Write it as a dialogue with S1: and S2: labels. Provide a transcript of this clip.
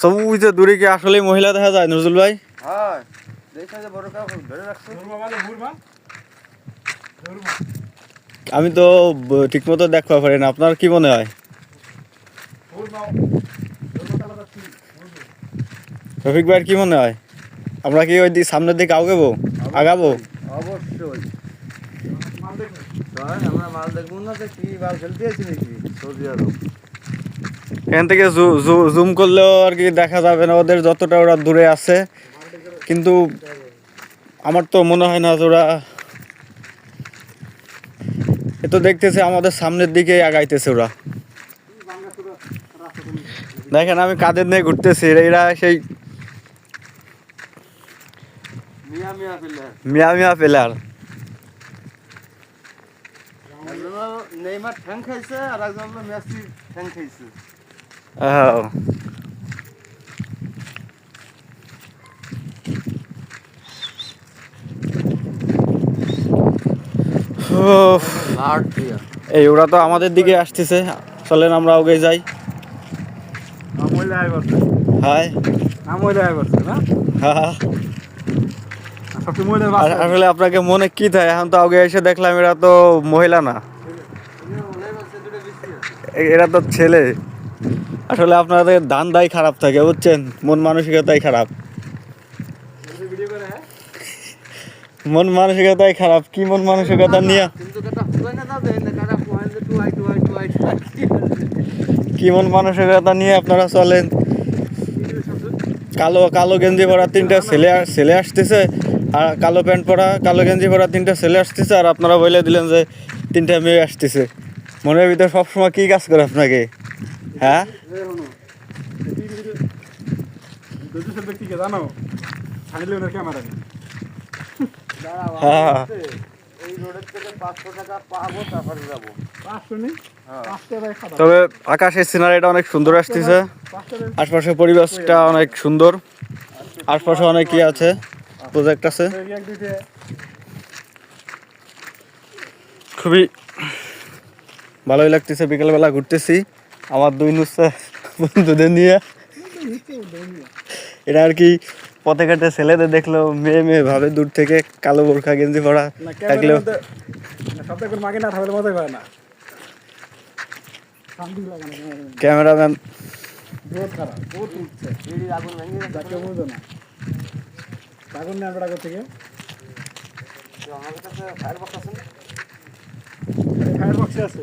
S1: সব ওই দূরে কি আসলে মহিলা দেখা যায় নজরুল ভাই?
S2: হ্যাঁ। রাখছে।
S1: আমি তো ঠিক মতো দেখতে পারি না। আপনার কি মনে হয়? রফিক ভাইয়ের কি মনে হয়? আমরা কি ওই দিক সামনের দিকে আগাবো? আগাবো?
S2: অবশ্যই। আমরা মাল দেখব না কি মাল ফেলতে আছি নাকি? সৌদি আরব।
S1: এখান থেকে জুম করলেও আর কি দেখা যাবে না। ওদের যতটা ওরা দূরে আছে। কিন্তু আমার তো মনে হয় না যে ওরা এ তো দেখতেছে আমাদের সামনের দিকে আগাইতেছে ওরা। দেখেন আমি কাদের নিয়ে ঘুরতেছি। এরা সেই
S2: মিয়া মিয়া
S1: প্লেয়ার।
S2: নেইমার ঠ্যাং খাইছে আর একজন মেসি ঠ্যাং খাইছে। দিয়া
S1: এই, ওরা তো আমাদের দিকে আসতেছে। চলেন, আমরা ওকে যাই। আসলে আপনাকে মনে কি থাকে? এখন তো আগে এসে দেখলাম, এরা তো মহিলা না। এরা তো ছেলে। আসলে আপনাদের দান দায় খারাপ থাকে, বুঝছেন? মন মানসিকতাই খারাপ। মন মানসিকতাই খারাপ, কি মন মানসিকতা নিয়ে? কি মন মানসিকতা নিয়ে আপনারা চলেন? কালো কালো গেঞ্জি পরা তিনটা ছেলে ছেলে আসতেছে, আর কালো প্যান্ট পরা, কালো গেঞ্জি পরা তিনটা ছেলে আসতেছে, আর আপনারা বলে দিলেন যে তিনটা মেয়ে আসতেছে। মনের ভিতরে সবসময় কি কাজ করে আপনাকে? হ্যাঁ? হ্যাঁ। তবে আকাশের সিনারিটা অনেক সুন্দর আসতেছে। আশপাশের পরিবেশটা অনেক সুন্দর। আশপাশে অনেক কি আছে প্রজেক্ট আছে। খুবই ভালোই লাগতেছে, বিকেলবেলা ঘুরতেছি। আমার দুই নুসা বন্ধুদের নিয়ে। এটা আর কি পথে ঘাটে ছেলেদের দেখল মেয়ে মেয়ে ভাবে দূর থেকে কালো বোরখা গেঞ্জি পরা থাকলেও ক্যামেরাম্যান।
S3: ফায়ার বক্স আছে।